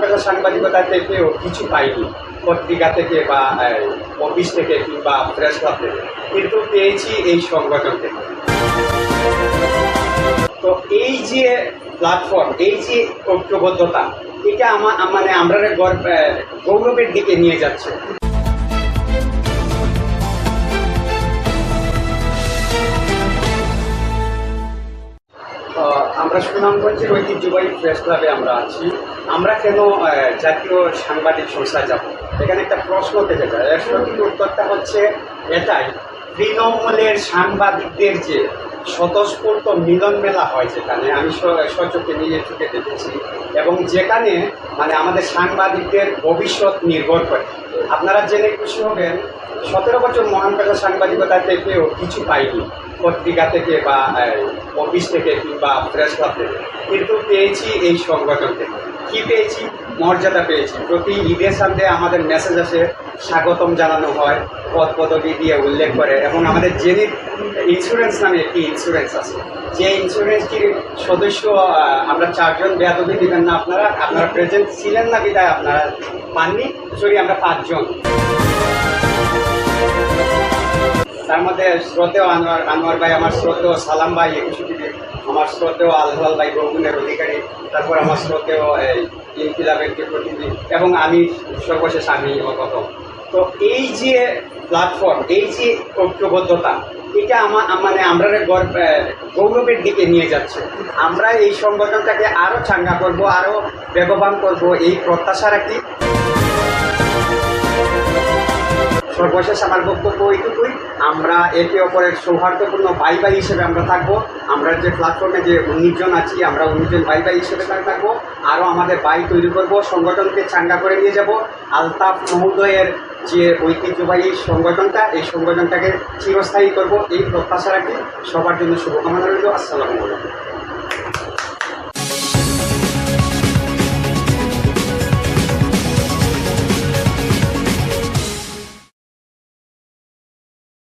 পেশা সাংবাদিকতা থেকেও কিছু পাইনি পত্রিকা থেকে বা অফিস থেকে কিংবা প্রেস ক্লাব থেকে। কিন্তু পেয়েছি এই সংগঠন থেকে। তো এই যে প্ল্যাটফর্ম এই যে ঐক্যবদ্ধতা, এটা আমার মানে আমরা গৌরবের দিকে নিয়ে যাচ্ছে। আমরা সুনামগঞ্জের ঐতিহ্যবাহী প্রেস ক্লাবে আমরা আছি। আমরা কেন জাতীয় সাংবাদিক সংস্থা যাব? এখানে একটা প্রশ্ন থেকে যায়। এর উত্তরটা হচ্ছে এটাই। তৃণমূলের সাংবাদিকদের যে স্বতঃস্ফূর্ত মিলন মেলা হয় যেখানে, আমি স- সচক্ষে নিয়ে চোখে দেখেছি, এবং যেখানে মানে আমাদের সাংবাদিকদের ভবিষ্যৎ নির্ভর করে। আপনারা জেনে খুশি হবেন সতেরো বছর মহান পেশা সাংবাদিকতা থেকেও কিছু পাইনি। পত্রিকা থেকে বা অফিস থেকে কিংবা প্রেস ক্লাব থেকে। কিন্তু পেয়েছি এই সংগঠন থেকে। কি পেয়েছি? মর্যাদা পেয়েছি। প্রতি ঈদের সামনে আমাদের মেসেজ আসে, স্বাগতম জানানো হয়, পদ পদবি দিয়ে উল্লেখ করে। এবং আমাদের জেনিত ইন্স্যুরেন্স নামে একটি ইন্স্যুরেন্স আছে। যে ইন্স্যুরেন্সটির সদস্য আমরা চারজন বেয়াদবি দিবেন না আপনারা। আপনারা প্রেজেন্ট ছিলেন না, বিদায় আপনারা পাননি। সরি, আমরা পাঁচজন। তার মধ্যে শ্রদ্ধেয় আনোয়ার আনোয়ার ভাই আমার শ্রদ্ধেয়, সালাম ভাই একুশে টিভি আমার শ্রদ্ধেয় আলহাল ভাই বহুগুণের অধিকারী, তারপর আমার এই ইনকিলাবের যে প্রতিনিধি, এবং আমি সর্বশেষ আমি অগত তো এই যে প্ল্যাটফর্ম এই যে ঐক্যবদ্ধতা, এটা আমার মানে আমরা গর্ব গৌরবের দিকে নিয়ে যাচ্ছে। আমরা এই সংগঠনটাকে আরও চাঙ্গা করব আরও বেগবান করব, এই প্রত্যাশা রাখি। সর্বশেষ আমার বক্তব্য এইটুকুই। আমরা একে অপরের সৌহার্দ্যপূর্ণ ভাই ভাই হিসেবে আমরা থাকব। আমরা যে প্ল্যাটফর্মে যে উনিশজন আছি, আমরা উনিশ জন ভাই ভাই হিসেবে থাক- থাকব। আরও আমাদের ভাই তৈরি করব, সংগঠনকে চাঙ্গা করে নিয়ে যাব। আলতাফ মহোদয়ের যে ঐতিহ্যবাহী সংগঠনটা, এই সংগঠনটাকে চিরস্থায়ী করব। এই প্রত্যাশা রাখি। সবার জন্য শুভকামনা রইল। আসসালামু আলাইকুম।